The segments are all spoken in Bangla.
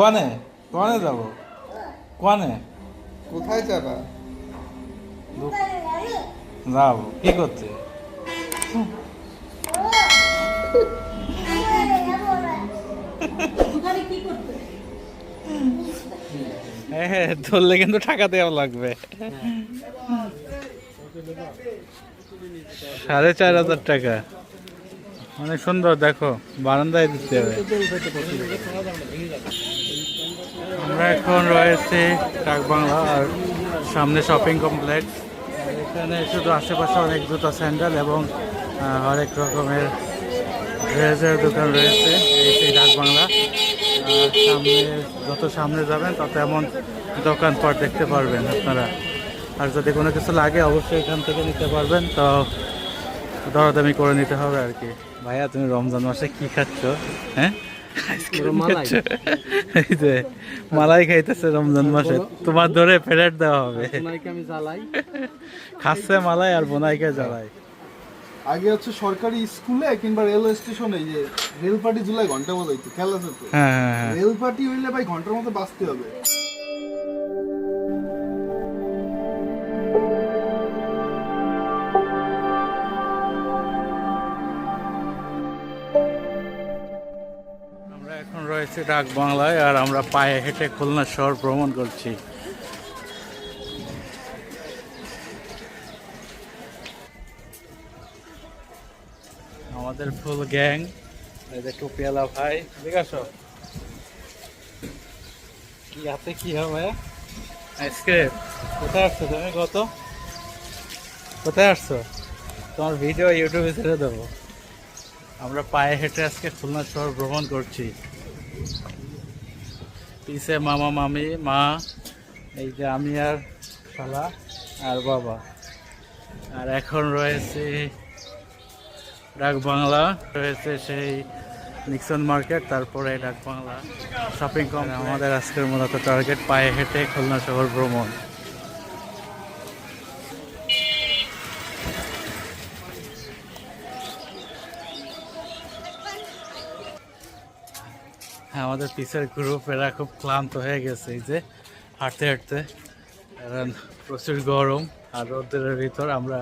কনে কনে যাব? কনে কোথায় যাবা? যাব। কি করছে হ্যাঁ ধরলে কিন্তু টাকা দেওয়া লাগবে। সাড়ে চার হাজার টাকা। অনেক সুন্দর, দেখো, বারান্দায় দিতে হবে। আমরা এখন রয়েছে বাংলা আর সামনে শপিং কমপ্লেক্স এখানে শুধু আশেপাশে অনেক জুতা স্যান্ডেল এবং হরেক রকমের ড্রেসের দোকান রয়েছে, এই সেই বাংলা আর সামনে যত সামনে যাবেন, তত এমন দোকানপাট দেখতে পারবেন আপনারা। আর যদি কোনো কিছু লাগে, অবশ্যই এখান থেকে নিতে পারবেন। তো দরদামি করে নিতে হবে আর কি। ভাইয়া তুমি রমজান মাসে কি খাচ্ছ? হ্যাঁ? মালাই। এই যে মালাই খাইতেছে রমজান মাসে। তোমার ধরে ফেরত দেওয়া হবে। খাচ্ছে মালাই আর বোনাইকে জ্বালাই। আগে হচ্ছে সরকারি স্কুলে কিংবা রেলওয়ে স্টেশনে যে রেল পার্টি জুলাই ঘণ্টা খেয়াল আছে হ্যাঁ হ্যাঁ হ্যাঁ। রেল পার্টি হইলে ভাই ঘণ্টার মতো বাঁচতে হবে। রয়েছে ডাক বাংলায় আর আমরা পায়ে হেঁটে খুলনা শহর ভ্রমণ করছি। আমাদের ফুল গ্যাং টুপিয়ালা ভাই ঠিক আছো কি হাতে কি হবে? আইসক্রিম কোথায় আসছো তুমি? কত কোথায় আসছো? তোমার ভিডিও ইউটিউবে ছেড়ে দেবো। আমরা পায়ে হেঁটে আজকে খুলনা শহর ভ্রমণ করছি। পিছে মামা, মামি, মা, এই যে আমি আর শালা আর বাবা। আর এখন রয়েছে ডাক বাংলা, রয়েছে সেই নিক্সন মার্কেট তারপরে ডাক বাংলা। শপিং কম আমাদের আজকের মূলত টার্গেট পায়ে হেঁটে খুলনা শহর ভ্রমণ। হ্যাঁ আমাদের পিসের গ্রুপ এরা খুব ক্লান্ত হয়ে গেছে, এই যে হাঁটতে হাঁটতে। কারণ প্রচুর গরম, আর রোদের ভিতর আমরা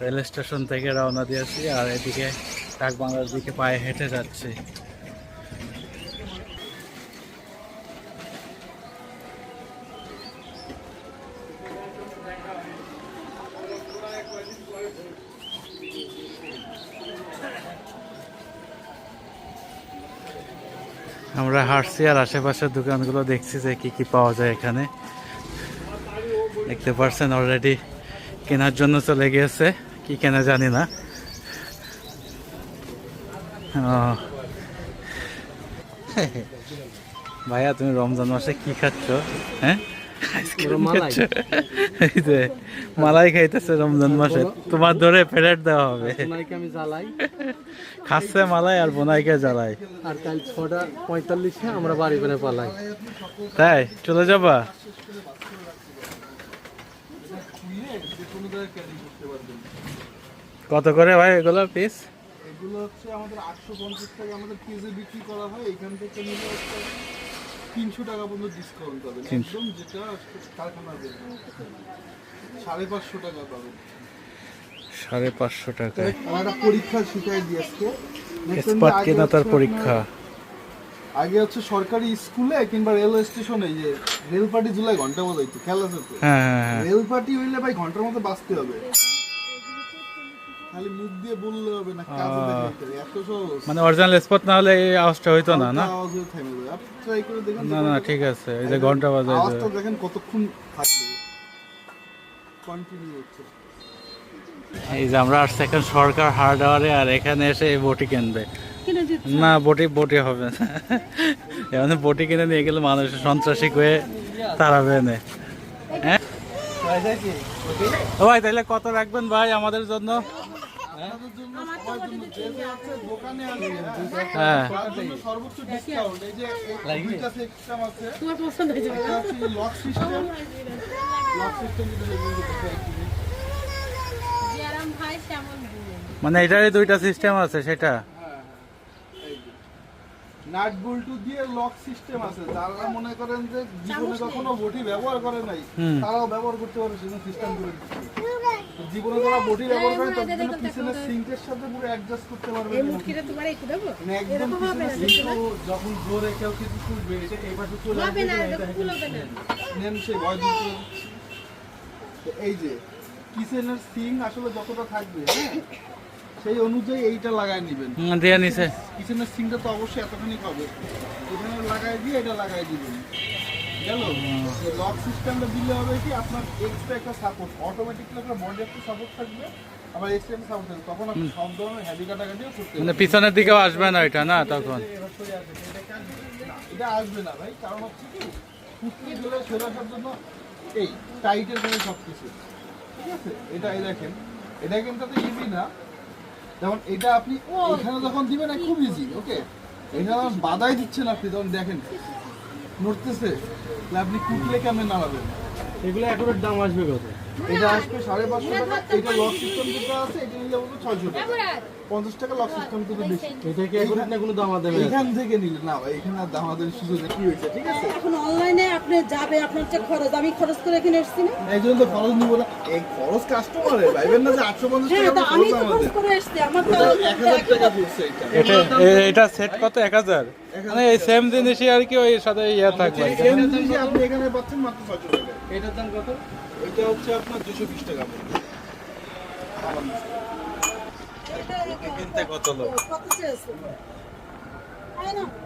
রেল স্টেশন থেকে রওনা দিয়েছি, আর এদিকে ডাক বাংলার দিকে পায়ে হেঁটে যাচ্ছি। আমরা হাঁটছি আর আশেপাশের দোকানগুলো দেখছি যে কি কি পাওয়া যায় এখানে। দেখতে পারছেন অলরেডি কেনার জন্য চলে গিয়েছে, কি কেনা জানি না। ভাইয়া, তুমি রমজান মাসে কি খাচ্ছ? হ্যাঁ? এই যে মালাই খাইতেছে রমজান মাসে। তোমার ধরে ফেরত দেওয়া হবে। আমি জ্বালাই। খাচ্ছে মালাই আর বোনাইকে জ্বালাই। আর কাল ছটা পঁয়তাল্লিশে আমরা বাড়ি করে পালাই। তাই? চলে যাবা? কত করে ভাই এগুলো পিস এগুলো হচ্ছে আমাদের আটশো পঞ্চাশ টাকা আমাদের কেজি বিক্রি করা হয়। এখান থেকে নিলে তিনশো টাকা পর্যন্ত ডিসকাউন্ট পাবেন। একদম যেটা কারখানা দেবে সাড়ে পাঁচশো টাকা পাবেন। সাড়ে পাঁচশো টাকা। একটা পরীক্ষা শিখাই দিয়ে আজকে। দেখবেন এক্সপার্ট আগে কেনা হচ্ছে তার আপনার- পরীক্ষা আগে হচ্ছে সরকারি স্কুলে কিংবা রেলওয়ে স্টেশনে যে রেল পার্টি জুলাই ঘণ্টা বাজাইতো খেয়াল আছে তো হ্যাঁ হ্যাঁ হ্যাঁ। রেল পার্টি হইলে ভাই ঘণ্টার মতো বাঁচতে হবে। খালি মুখ দিয়ে বললে হবে না কাজে আহ। দেখাইতে হবে। এত সহজ। মানে অরিজিনাল স্পট না হলে এই আওয়াজটা হইতো না না? হালকা থেমে যাবে। আপনি ট্রাই করে দেখেন না না ঠিক আছে এই যে ঘণ্টা বাজায় আওয়াজটা দেখেন কতক্ষণ থাকবে। কন্টিনিউ হচ্ছে। এই যে আমরা আসছি এখন সরকার হার্ডওয়ারে আর এখানে এসে এই বটি কিনবে। না বটি বটি হবে না। এখানে বটি কিনে নিয়ে গেলে মানুষ সন্ত্রাসী হয়ে তাড়াবে না হ্যাঁ? ভাই তাহলে কত রাখবেন ভাই আমাদের জন্য? হ্যাঁ? মানে এটারই দুইটা সিস্টেম আছে সেটা? নাট বল্টু দিয়ে লক সিস্টেম আছে। যারা মনে করেন যে জীবনে কখনো বটি ব্যবহার করে নাই। তারাও ব্যবহার করতে পারে সেজন্য সিস্টেম করে দিচ্ছে। জীবনে যারা বটি ব্যবহার করে তাদের জন্য পিছনের সিঙ্কের সাথে পুরো অ্যাডজাস্ট করতে পারবে এই মুটকিটা তোমার একটু দেবো? মানে একদম যখন জোরে কেউ কিছু তুলবে এটা এই পাশে চলে হবে না এটা হবে না। নেন। ভয় দিতে এই যে কিচেনের সিং আসলে যতটা থাকবে হ্যাঁ? সেই অনুযায়ী এইটা লাগায় নেবেন। দিয়ে নিছে। কিচেনের সিংটা তো অবশ্যই এতখানি হবে এখানে লাগাই দিয়ে এটা লাগাই দিবেন। গেল? লক সিস্টেমটা দিলে হবে কি আপনার এক্সট্রা একটা সাপোর্ট অটোমেটিকলি আপনার বডি একটা সাপোর্ট থাকবে আবার এক্সট্রা একটা সাপোর্ট থাকবে। তখন আপনি সব ধরনের হেভি কাটাকাটিও করতে মানে পিছনের দিকেও আসবে না এটা না? তখন। এটা আসবে। না ভাই। কারণ হচ্ছে কি ধরে সরে আসার জন্য এই টাইটের করে সব কিছু ঠিক আছে? এটা এই দেখেন। এটা কিন্তু তো ইজি না। যেমন এটা আপনি এখানে যখন দিবেন খুব ইজি ওকে এখানে বাধাই দিচ্ছেন আপনি, তখন দেখেন, নড়তেছে। আপনি কুটলে কেমন নাড়াবেন? এগুলো এখন দাম আসবে কত এটা আসবে সাড়ে পাঁচশো টাকা। এটা লক সিস্টেম যেটা আছে এটা নিলে বলব ছয়শো টাকা। পঞ্চাশ টাকা লক সিস্টেম থেকে বেশি। এটা কি এখন না কোনো দাম দেবে এইখান থেকে নিলে না ভাই এখানে আর দামাদের সুযোগ কি হয়েছে ঠিক আছে? এখন অনলাইনে আপনি যাবে আপনার যে খরচ আমি খরচ করে এখানে এসেছি না? এই জন্য তো খরচ নিবো না। এই খরচ কাস্টমারের ভাইবেন না যে আটশো পঞ্চাশ হ্যাঁ টাকা আমি তো খরচ করে এসেছি আমার তো এক হাজার টাকা পড়ছে এটা। এটা সেট কত? এক হাজার? মানে এই সেম জিনিসই আর কি ওই সাথে ইয়ে থাকবে। সেম জিনিসই আপনি এখানে পাচ্ছেন মাত্র ছয়শো টাকা। এটার দাম কত? এটা হচ্ছে আপনার দুশো বিশ টাকা পড়বে। কিনতে কত লোক?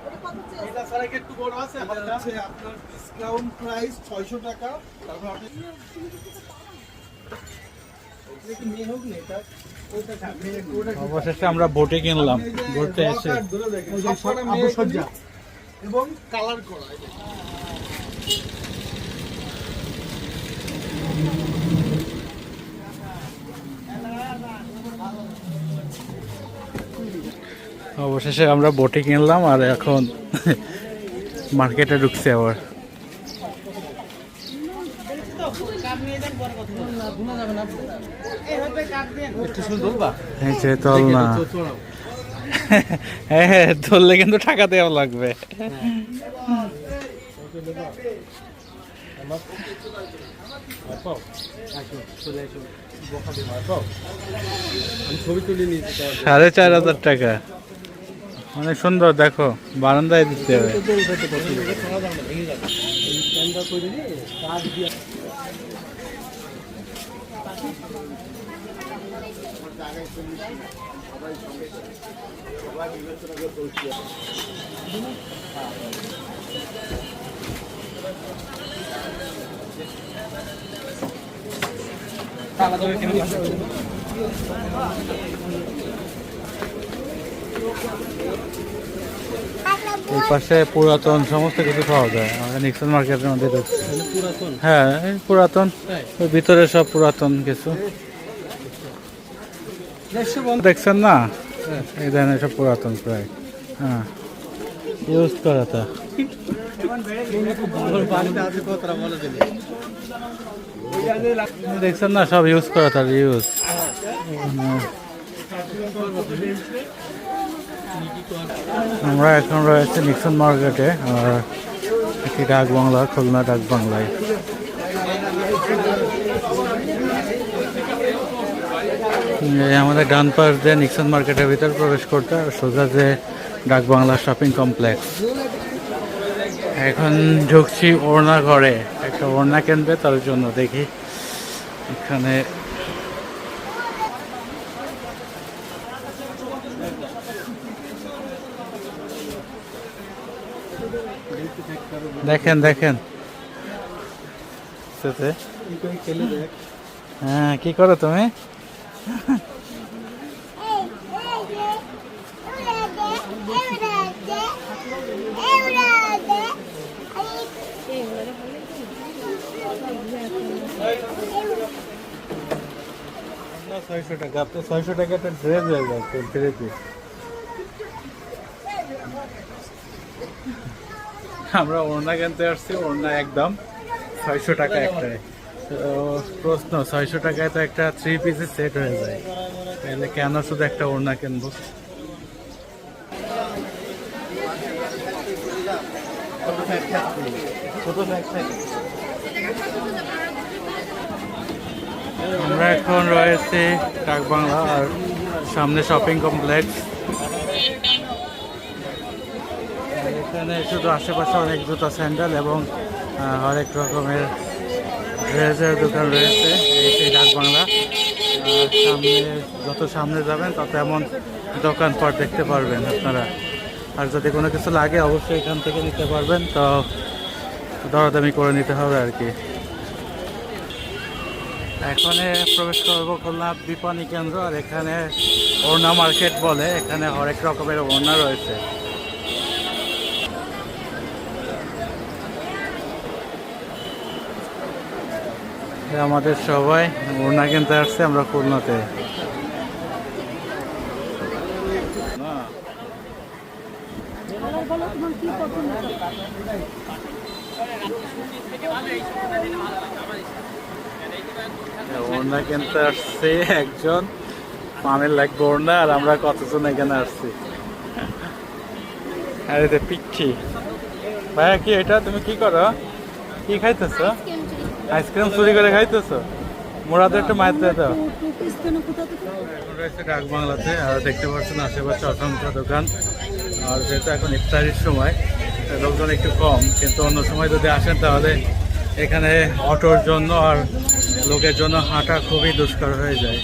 এটা কত ছাড়া কি একটু বড় আছে আপনার ডিসকাউন্ট প্রাইস ছয়শো টাকা তারপর আপনি অবশেষে আমরা বোটে কিনলাম ঘুরতে এসে। এবং কালার করা। অবশেষে আমরা বোটে কিনলাম আর এখন মার্কেটে ঢুকছে আবার। না হ্যাঁ হ্যাঁ ধরলে কিন্তু টাকা দেওয়া লাগবে। সাড়ে চার হাজার টাকা। অনেক সুন্দর দেখো বারান্দায় দিতে হবে। তো উঠাতে পারছি না ছাড়া দাম ভেঙে যাবে এই প্যান্টটা করে দিয়ে কাজ দিয়ে এই পাশে পুরাতন, সমস্ত কিছু পাওয়া যায়। আমাদের নিক্সন মার্কেটের মধ্যে হ্যাঁ পুরাতন। ভিতরে সব পুরাতন কিছু। দেখছেন না? এই ধরনের সব পুরাতন প্রায়। হ্যাঁ। ইউজ করা দেখছেন না, সব ইউজ করা তার ইউজ আমরা এখন রয়েছে নিক্সন মার্কেটে আর একটি ডাক বাংলা, খুলনা ডাক বাংলায়। আমাদের ডান পাশ দিয়ে নিক্সন মার্কেটের ভিতর প্রবেশ করতে, সোজা যে ডাক বাংলা শপিং কমপ্লেক্স এখন ঢুকছি ওড়না ঘরে। একটা ওড়না কিনবে, তার জন্য দেখি। এখানে দেখেন দেখেন। হ্যাঁ কি করো তুমি? ছয়শো টাকা? ছয়শো টাকাটা ড্রেস হয়ে আমরা ওড়না কিনতে আসছি, ওড়না একদম ছয়শো টাকা একটাই প্রশ্ন, ছয়শো টাকায় তো একটা থ্রি পিসের সেট হয়ে যায়। তাহলে কেন শুধু একটা ওড়না কিনবো? ছোট আমরা এখন রয়েছি ডাক বাংলা আর সামনে শপিং কমপ্লেক্স এখানে শুধু আশেপাশে অনেক জুতা স্যান্ডেল এবং হরেক রকমের ড্রেসের দোকান রয়েছে এই ডাক বাংলা সামনে যত সামনে যাবেন, তত এমন দোকানপাট দেখতে পারবেন আপনারা। আর যদি কোনো কিছু লাগে, অবশ্যই এখান থেকে নিতে পারবেন। তো দরদামি করে নিতে হবে আর কি। এখানে প্রবেশ করব খুলনা বিপণী কেন্দ্র আর এখানে ওড়না মার্কেট বলে, এখানে হরেক রকমের ওড়না রয়েছে। আমাদের সবাই ওড়না কিনতে আসছে, আমরা খুলনাতে। কি ওড়না কিনতে আসছে একজন। পানের লাগবে ওড়না আর আমরা কতজন এখানে আসছি। আর এতে পিচ্ছি ভাইয়া, কি এটা? তুমি কি করো? কি খাইতেছ? আইসক্রিম চুরি করে খাইতেছ? মোড়াতে একটু মায়ের দিয়ে দাও। ডাক বাংলাতে, আর দেখতে পাচ্ছেন আশেপাশে অসংখ্য দোকান। আর যেহেতু এখন ইফতারির সময় লোকজন একটু কম। কিন্তু অন্য সময় যদি আসেন, তাহলে এখানে অটোর জন্য আর লোকের জন্য হাঁটা খুবই দুষ্কর হয়ে যায়।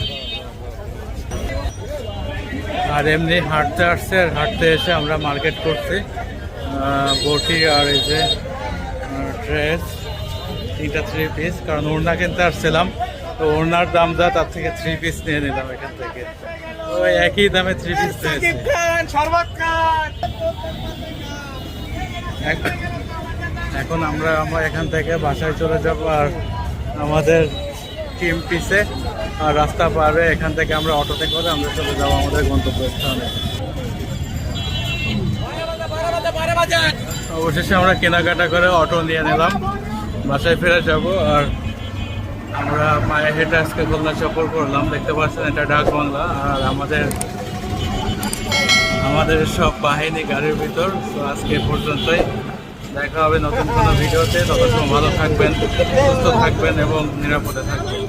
আর এমনি হাঁটতে আসছে আর হাঁটতে এসে আমরা মার্কেট করছি। বটি আর এই যে ড্রেস তিনটা থ্রি পিস কারণ ওড়না কিনতে আসছিলাম। তো ওড়নার দাম যা তার থেকে থ্রি পিস নিয়ে নিলাম এখান থেকে। ওই একই দামে থ্রি পিস এখন আমরা আমরা এখান থেকে বাসায় চলে যাব আর আমাদের টিম পিসে আর রাস্তা পারে এখান থেকে আমরা অটোতে করে আমরা চলে যাব আমাদের গন্তব্যস্থানে। অবশেষে আমরা কেনাকাটা করে অটো নিয়ে নিলাম। বাসায় ফিরে যাব, আর আমরা পায়ে হেঁটে আজকে খুলনা সফর করলাম। দেখতে পাচ্ছেন এটা ডাক বাংলা, আর আমাদের আমাদের সব বাহিনী গাড়ির ভিতর। তো আজকে পর্যন্তই। দেখা হবে নতুন কোনো ভিডিওতে। ততক্ষণ ভালো থাকবেন, সুস্থ থাকবেন এবং নিরাপদে থাকবেন।